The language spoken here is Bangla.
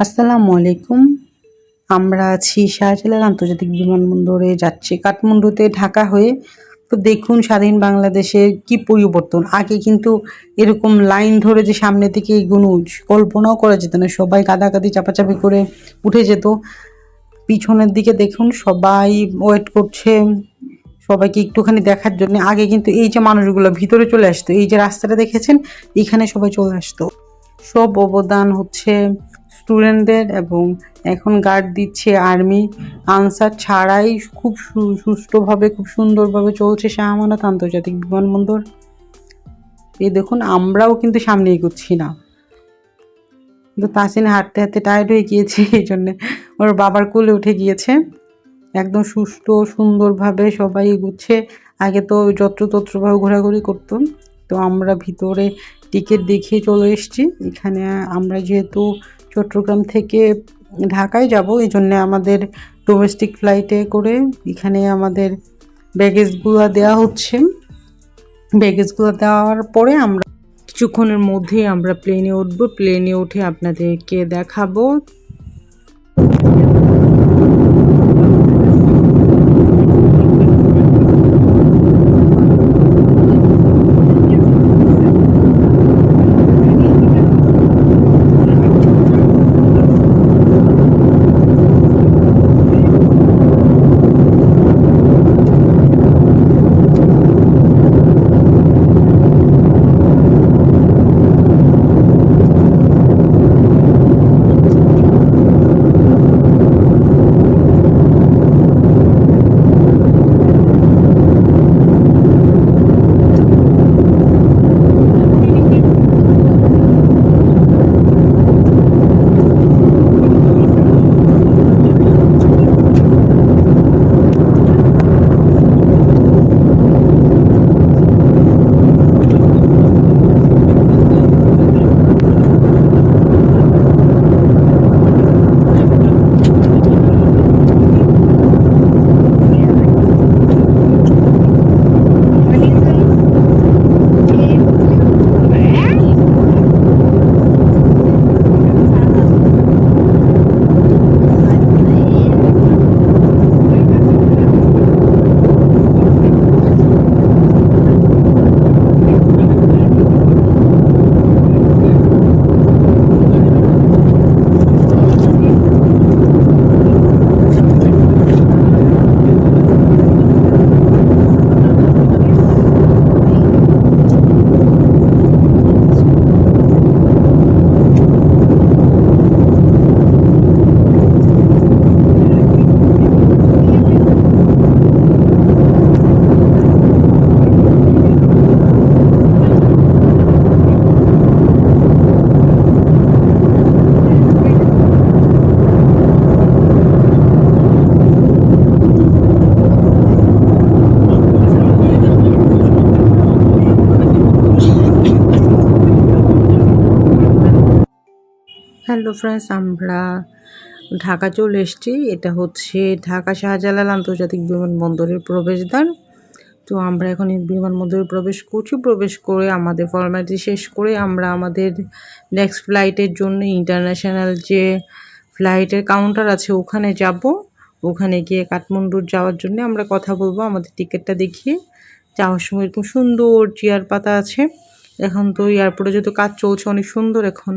আসসালামু আলাইকুম। আমরা আছি শাহজালাল আন্তর্জাতিক বিমানবন্দরে যাচ্ছি কাঠমান্ডুতে ঢাকা হয়ে। তো দেখুন স্বাধীন বাংলাদেশের কি পরিবর্তন। আগে কিন্তু এরকম লাইন ধরে যে সামনে থেকে এগুলো কল্পনাও করা যেত না। সবাই কাদাকাদি, চাপাচাপি করে উঠে যেত। পিছনের দিকে দেখুন সবাই ওয়েট করছে। সবাইকে একটুখানি দেখার জন্য। আগে কিন্তু এই যে মানুষগুলো ভিতরে চলে আসতো, এই যে রাস্তাটা দেখেছেন, এখানে সবাই চলে আসতো। সব অবদান হচ্ছে স্টুডেন্টদের এবং এখন গার্ড দিচ্ছে আর্মি আনসার ছাড়াই খুব সুষ্ঠুভাবে খুব সুন্দরভাবে চলছে শাহ আমানত আন্তর্জাতিক বিমানবন্দর। এই দেখুন, আমরাও কিন্তু সামনে এগোচ্ছি না। কিন্তু তাসিনে হাঁটতে হাঁটতে টায়ার্ড হয়ে গিয়েছে, এই জন্যে ওর বাবার কোলে উঠে গিয়েছে। একদম সুষ্ঠু সুন্দরভাবে সবাই এগুচ্ছে। আগে তো যত্রতত্রভাবে ঘোরাঘুরি করতো। তো আমরা ভিতরে টিকিট দেখিয়ে চলে এসেছি। এখানে আমরা যেহেতু চট্টগ্রাম থেকে ঢাকায় যাব, এই জন্যে আমাদের ডোমেস্টিক ফ্লাইটে করে এখানে আমাদের ব্যাগেজগুলো দেওয়া হচ্ছে। ব্যাগেজগুলো দেওয়ার পরে আমরা কিছুক্ষণের মধ্যেই আমরা প্লেনে উঠবো। প্লেনে উঠে আপনাদেরকে দেখাবো। হ্যালো ফ্রেন্ডস, আমরা ঢাকা চলে এসেছি। এটা হচ্ছে ঢাকা শাহজালাল আন্তর্জাতিক বিমানবন্দরের প্রবেশদ্বার। তো আমরা এখন এই বিমানবন্দরে প্রবেশ করছি। প্রবেশ করে আমাদের ফর্মালিটি শেষ করে আমরা আমাদের নেক্সট ফ্লাইটের জন্য ইন্টারন্যাশনাল যে ফ্লাইটের কাউন্টার আছে, ওখানে যাব। ওখানে গিয়ে কাঠমান্ডুর যাওয়ার জন্য আমরা কথা বলব, আমাদের টিকিটটা দেখিয়ে। যাওয়ার সময় এরকম সুন্দর চেয়ার পাতা আছে। এখন তো এয়ারপোর্টে যেহেতু কাজ চলছে, অনেক সুন্দর এখন।